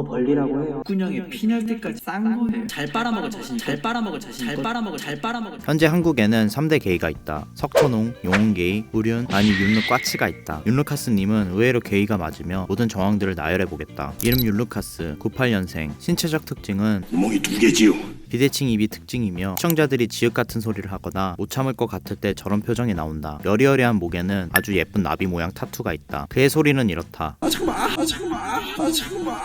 더 벌리라고 해요. 꾼형에 피날 때까지 싼 거예요. 잘 빨아먹을 자신, 잘 빨아먹을 자신, 잘 빨아먹을, 잘 빨아먹을. 현재 한국에는 3대 게이가 있다. 석천홍, 용훈게이, 우륜, 아니 율루 꽈치가 있다. 율루카스님은 의외로 게이가 맞으며 모든 정황들을 나열해보겠다. 이름 율루카스, 98년생, 신체적 특징은 구멍이 두 개지요. 비대칭 입이 특징이며 시청자들이 지읒 같은 소리를 하거나 못 참을 것 같을 때 저런 표정이 나온다. 여리여리한 목에는 아주 예쁜 나비 모양 타투가 있다. 그의 소리는 이렇다. 아 잠깐만. 아 잠깐만. 아 잠깐만.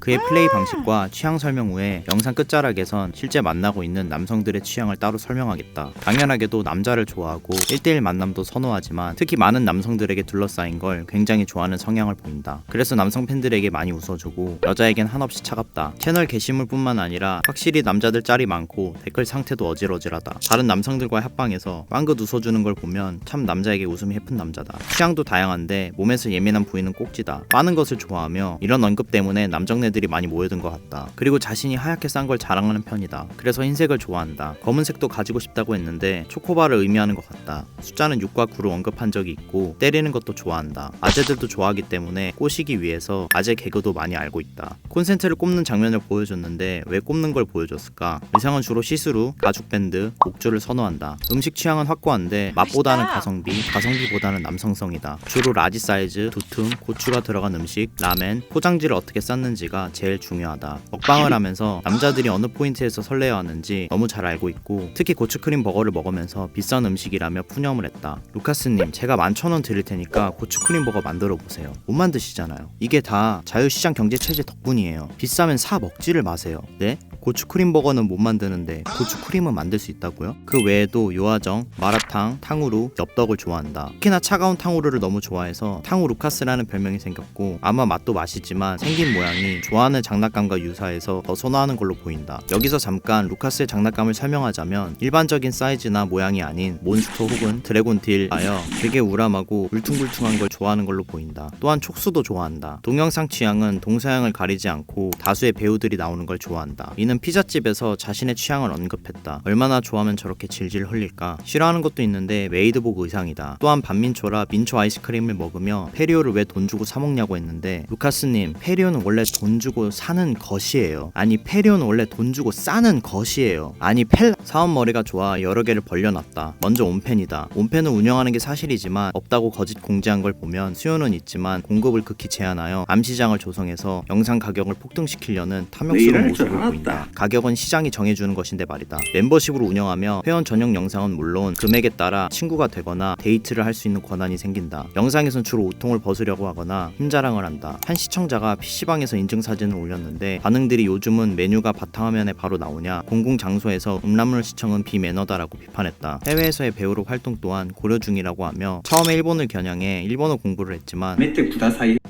그의 플레이 방식과 취향 설명 후에 영상 끝자락에선 실제 만나고 있는 남성들의 취향을 따로 설명하겠다. 당연하게도 남자를 좋아하고 1대1 만남도 선호하지만 특히 많은 남성들에게 둘러싸인 걸 굉장히 좋아하는 성향을 보인다. 그래서 남성 팬들에게 많이 웃어주고 여자에겐 한없이 차갑다. 채널 게시물뿐만 아니라 확실히 남자들 짤이 많고 댓글 상태도 어질어질하다. 다른 남성들과의 합방에서 빵긋 웃어주는 걸 보면 참 남자에게 웃음이 해픈 남자다. 취향도 다양한데 몸에서 예민한 부위는 꼭지다. 빠는 것을 좋아하며 이런 언급 때문에 남정네들이 많이 모여든 것 같다. 그리고 자신이 하얗게 싼 걸 자랑하는 편이다. 그래서 흰색을 좋아한다. 검은색도 가지고 싶다고 했는데 초코바를 의미하는 것 같다. 숫자는 6과 9로 언급한 적이 있고 때리는 것도 좋아한다. 아재들도 좋아하기 때문에 꼬시기 위해서 아재 개그도 많이 알고 있다. 콘센트를 꼽는 장면을 보여줬는데 왜 꼽는 걸 보여줬을까? 의상은 주로 시스루, 가죽 밴드, 목줄을 선호한다. 음식 취향은 확고한데 맛보다는 가성비, 가성비보다는 남성성이다. 주로 라지 사이즈, 두툼, 고추가 들어간 음식, 라멘, 포장지를 어떻게 쌌는지가 제일 중요하다. 먹방을 하면서 남자들이 어느 포인트에서 설레어하는지 너무 잘 알고 있고 특히 고추크림 버거를 먹으면서 비싼 음식이라며 푸념을 했다. 루카스님 제가 만천원 드릴 테니까 고추크림 버거 만들어 보세요. 못 만드시잖아요. 이게 다 자유시장 경제 체제 덕분이에요. 비싸면 사 먹지를 마세요. 네? 고추크림 버거는 못 만드는데 고추크림은 만들 수 있다고요? 그 외에도 요아정, 마라탕, 탕후루, 엽떡을 좋아한다. 특히나 차가운 탕후루를 너무 좋아해서 탕후 루카스라는 별명이 생겼고 아마 맛도 맛있지만 생긴 모양이 좋아하는 장난감과 유사해서 더 선호하는 걸로 보인다. 여기서 잠깐 루카스의 장난감을 설명하자면 일반적인 사이즈나 모양이 아닌 몬스터 혹은 드래곤 딜하여 되게 우람하고 울퉁불퉁한 걸 좋아하는 걸로 보인다. 또한 촉수도 좋아한다. 동영상 취향은 동서양을 가리지 않고 다수의 배우들이 나오는 걸 좋아한다. 이는 피자집에서 자신의 취향을 언급했다. 얼마나 좋아하면 저렇게 질질 흘릴까? 싫어하는 것도 있는데 메이드복 의상이다. 또한 반민초라 민초 아이스크림을 먹으며 페리오를 왜 돈 주고 사 먹냐고 했는데 루카스님 페리오는 원래 돈 주고 사는 것이에요. 아니 페리오는 원래 돈 주고 싸는 것이에요. 아니 펠 사원 머리가 좋아 여러 개를 벌려놨다. 먼저 온펜이다. 온펜을 운영하는 게 사실이지만 없다고 거짓 공지한 걸 보면 수요는 있지만 공급을 극히 제한하여 암시장을 조성해서 영상 가격을 폭등시키려는 탐욕스러운 모습을 알았다. 가격은 시장이 정해주는 것인데 말이다. 멤버십으로 운영하며 회원 전용 영상은 물론 금액에 따라 친구가 되거나 데이트를 할 수 있는 권한이 생긴다. 영상에선 주로 오통을 벗으려고 하거나 힘자랑을 한다. 한 시청자가 PC방에서 인증사진을 올렸는데 반응들이 요즘은 메뉴가 바탕화면에 바로 나오냐 공공장소에서 음란물 시청은 비매너다라고 비판했다. 해외에서의 배우로 활동 또한 고려 중이라고 하며 처음에 일본을 겨냥해 일본어 공부를 했지만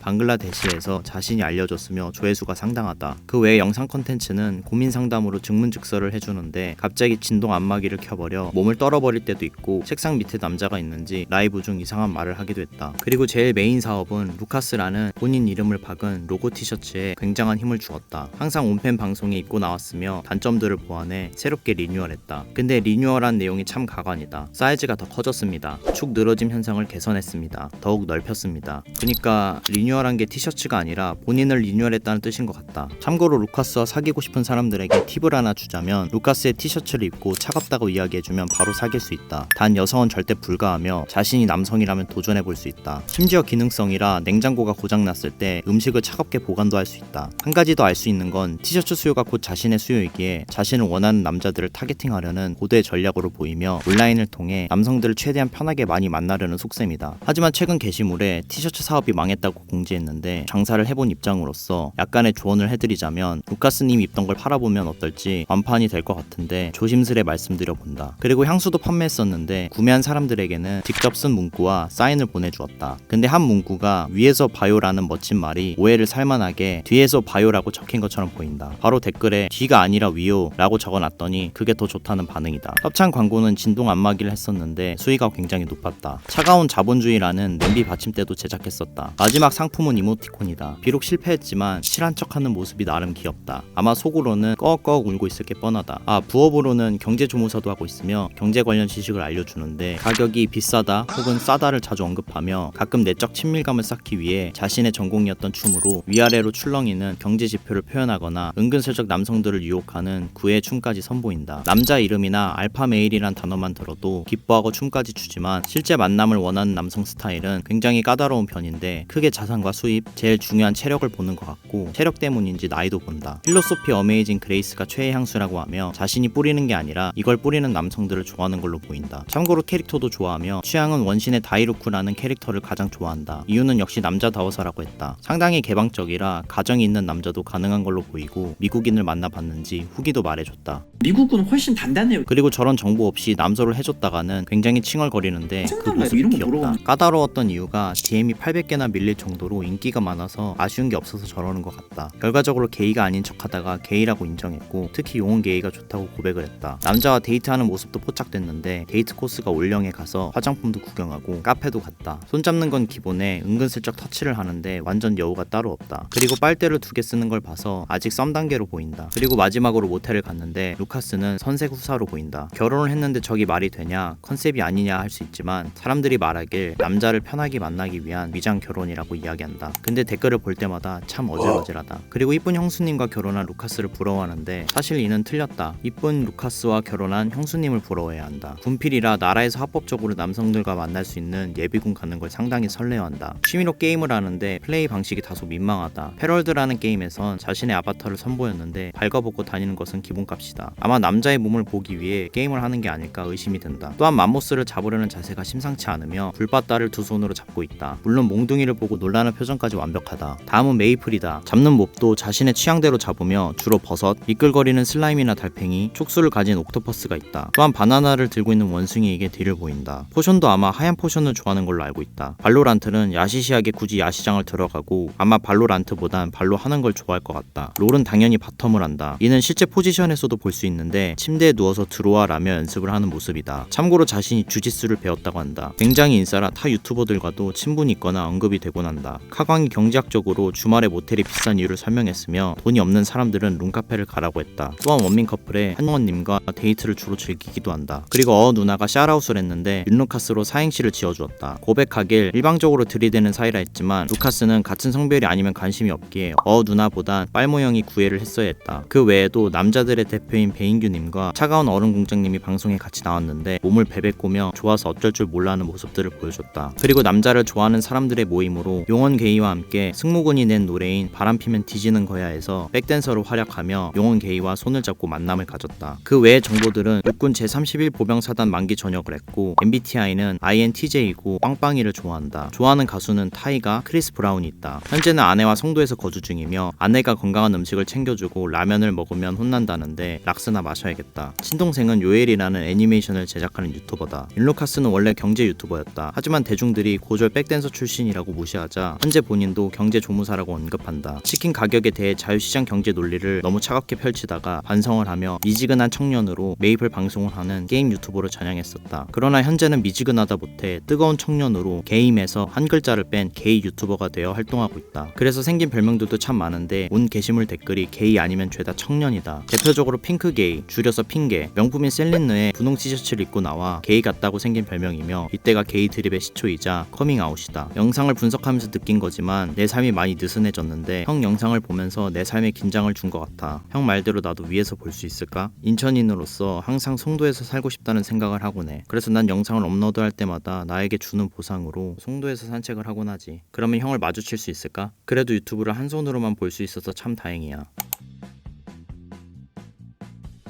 방글라데시에서 자신이 알려졌으며 조회수가 상당하다. 그 외에 영상 컨텐츠는 고민 상담으로 증문즉서를 해주는데 갑자기 진동 안마기를 켜버려 몸을 떨어버릴 때도 있고 책상 밑에 남자가 있는지 라이브 중 이상한 말을 하기도 했다. 그리고 제일 메인 사업은 루카스라는 본인 이름을 박은 로고 티셔츠에 굉장한 힘을 주었다. 항상 온펜 방송에 입고 나왔으며 단점들을 보완해 새롭게 리뉴얼했다. 근데 리뉴얼한 내용이 참 가관이다. 사이즈가 더 커졌습니다. 축 늘어짐 현상을 개선했습니다. 더욱 넓혔습니다. 그니까 리뉴얼한 게 티셔츠가 아니라 본인을 리뉴얼했다는 뜻인 것 같다. 참고로 루카스와 사귀고 싶은 사람들 에게 팁을 하나 주자면 루카스의 티셔츠를 입고 차갑다고 이야기해주면 바로 사귈 수 있다. 단 여성은 절대 불가하며 자신이 남성이라면 도전해 볼 수 있다. 심지어 기능성이라 냉장고가 고장났을 때 음식을 차갑게 보관도 할 수 있다. 한 가지 더 알 수 있는 건 티셔츠 수요가 곧 자신의 수요이기에 자신을 원하는 남자들을 타겟팅하려는 고도의 전략으로 보이며 온라인을 통해 남성들을 최대한 편하게 많이 만나려는 속셈이다. 하지만 최근 게시물에 티셔츠 사업이 망했다고 공지했는데 장사를 해본 입장으로서 약간의 조언을 해드리자면 루카스님이 입던 걸 팔아보 면 어떨지 완판이 될 것 같은데 조심스레 말씀드려 본다. 그리고 향수도 판매했었는데 구매한 사람들에게는 직접 쓴 문구와 사인을 보내주었다. 근데 한 문구가 위에서 봐요라는 멋진 말이 오해를 살만하게 뒤에서 봐요라고 적힌 것처럼 보인다. 바로 댓글에 뒤가 아니라 위요 라고 적어놨더니 그게 더 좋다는 반응이다. 협찬 광고는 진동 안마기를 했었는데 수위가 굉장히 높았다. 차가운 자본주의라는 냄비 받침대도 제작했었다. 마지막 상품은 이모티콘이다. 비록 실패했지만 실한 척하는 모습이 나름 귀엽다. 아마 속으로는 마음속으로는 꺽꺽 울고 있을 게 뻔하다. 아 부업으로는 경제 조무사도 하고 있으며 경제 관련 지식을 알려주는데 가격이 비싸다 혹은 싸다를 자주 언급하며 가끔 내적 친밀감을 쌓기 위해 자신의 전공이었던 춤으로 위아래로 출렁이는 경제 지표를 표현하거나 은근슬쩍 남성들을 유혹하는 구애 춤까지 선보인다. 남자 이름이나 알파 메일이란 단어만 들어도 기뻐하고 춤까지 추지만 실제 만남을 원하는 남성 스타일은 굉장히 까다로운 편인데 크게 자산과 수입, 제일 중요한 체력을 보는 것 같고 체력 때문인지 나이도 본다. 필로소피 어메이징 그레이스가 최애 향수라고 하며 자신이 뿌리는 게 아니라 이걸 뿌리는 남성들을 좋아하는 걸로 보인다. 참고로 캐릭터도 좋아하며 취향은 원신의 다이루쿠라는 캐릭터를 가장 좋아한다. 이유는 역시 남자다워서라고 했다. 상당히 개방적이라 가정이 있는 남자도 가능한 걸로 보이고 미국인을 만나봤는지 후기도 말해줬다. 미국은 훨씬 단단해요. 그리고 저런 정보 없이 남소를 해줬다가는 굉장히 칭얼거리는데 그. 모습이 귀엽다. 물어보면. 까다로웠던 이유가 DM이 800개나 밀릴 정도로 인기가 많아서 아쉬운 게 없어서 저러는 것 같다. 결과적으로 게이가 아닌 척하다가 게이라고 인정했고 특히 용은 게이가 좋다고 고백을 했다. 남자와 데이트하는 모습도 포착됐는데 데이트 코스가 올영에 가서 화장품도 구경하고 카페도 갔다. 손잡는 건 기본에 은근슬쩍 터치를 하는데 완전 여우가 따로 없다. 그리고 빨대를 두 개 쓰는 걸 봐서 아직 썸 단계로 보인다. 그리고 마지막으로 모텔을 갔는데 루카스는 선색 후사로 보인다. 결혼을 했는데 저기 말이 되냐 컨셉이 아니냐 할 수 있지만 사람들이 말하길 남자를 편하게 만나기 위한 위장 결혼이라고 이야기한다. 근데 댓글을 볼 때마다 참 어질어질하다. 그리고 이쁜 형수님과 결혼한 루카스를 부러 워하는데 사실 이는 틀렸다. 이쁜 루카스와 결혼한 형수님을 부러워해야 한다. 군필이라 나라에서 합법적으로 남성들과 만날 수 있는 예비군 가는 걸 상당히 설레어한다. 취미로 게임을 하는데 플레이 방식이 다소 민망하다. 패럴드라는 게임에선 자신의 아바타를 선보였는데 발가벗고 다니는 것은 기본값이다. 아마 남자의 몸을 보기 위해 게임을 하는 게 아닐까 의심이 든다. 또한 맘모스를 잡으려는 자세가 심상치 않으며 불바다를 두 손으로 잡고 있다. 물론 몽둥이를 보고 놀라는 표정까지 완벽하다. 다음은 메이플이다. 잡는 몹도 자신의 취향대로 잡으며 주로 버섯, 미끌거리는 슬라임이나 달팽이, 촉수를 가진 옥토퍼스가 있다. 또한 바나나를 들고 있는 원숭이에게 뒤를 보인다. 포션도 아마 하얀 포션을 좋아하는 걸로 알고 있다. 발로란트는 야시시하게 굳이 야시장을 들어가고 아마 발로란트보단 발로 하는 걸 좋아할 것 같다. 롤은 당연히 바텀을 한다. 이는 실제 포지션에서도 볼 수 있는데 침대에 누워서 들어와 라며 연습을 하는 모습이다. 참고로 자신이 주짓수를 배웠다고 한다. 굉장히 인싸라 타 유튜버들과도 친분이 있거나 언급이 되곤 한다. 카광이 경제학적으로 주말에 모텔이 비싼 이유를 설명했으며 돈이 없는 사람들은 룸카페 를 가라고 했다. 또한 원민 커플의 한원님과 데이트를 주로 즐기기도 한다. 그리고 어 누나가 샤라웃을 했는데 윤 루카스로 사행시를 지어주었다. 고백하길 일방적으로 들이대는 사이라 했지만 루카스는 같은 성별이 아니면 관심이 없기에 어 누나보단 빨모 형이 구애를 했어야 했다. 그 외에도 남자들의 대표인 베인규님과 차가운 얼음 공장님이 방송에 같이 나왔는데 몸을 베베꼬며 좋아서 어쩔 줄 몰라하는 모습들을 보여줬다. 그리고 남자를 좋아하는 사람들의 모임으로 용원 게이와 함께 승무군이 낸 노래인 바람 피면 뒤지는 거야에서 백댄서로 활약하며 용원 게이와 손을 잡고 만남을 가졌다. 그 외의 정보들은 육군 제31 보병사단 만기 전역을 했고 MBTI는 INTJ이고 빵빵이를 좋아한다. 좋아하는 가수는 타이가, 크리스 브라운이 있다. 현재는 아내와 송도에서 거주 중이며 아내가 건강한 음식을 챙겨주고 라면을 먹으면 혼난다는데 락스나 마셔야겠다. 친동생은 요엘이라는 애니메이션을 제작하는 유튜버다. 윤루카스는 원래 경제 유튜버였다. 하지만 대중들이 고졸 백댄서 출신이라고 무시하자 현재 본인도 경제 조무사라고 언급한다. 치킨 가격에 대해 자유시장 경제 논리를 너무 차갑게 펼치다가 반성을 하며 미지근한 청년으로 메이플 방송을 하는 게임 유튜버로 전향했었다. 그러나 현재는 미지근하다 못해 뜨거운 청년으로 게임에서 한 글자를 뺀 게이 유튜버가 되어 활동하고 있다. 그래서 생긴 별명들도 참 많은데 온 게시물 댓글이 게이 아니면 죄다 청년이다. 대표적으로 핑크 게이, 줄여서 핑계, 명품인 셀린느의 분홍 티셔츠를 입고 나와 게이 같다고 생긴 별명이며 이때가 게이 드립의 시초이자 커밍아웃이다. 영상을 분석하면서 느낀 거지만 내 삶이 많이 느슨해졌는데 형 영상을 보면서 내 삶에 긴장을 준 것 같아. 형 말대로 나도 위에서 볼 수 있을까? 인천인으로서 항상 송도에서 살고 싶다는 생각을 하곤 해. 그래서 난 영상을 업로드할 때마다 나에게 주는 보상으로 송도에서 산책을 하곤 하지. 그러면 형을 마주칠 수 있을까? 그래도 유튜브를 한 손으로만 볼 수 있어서 참 다행이야.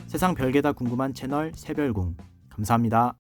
세상 별게 다 궁금한 채널 새별궁 감사합니다.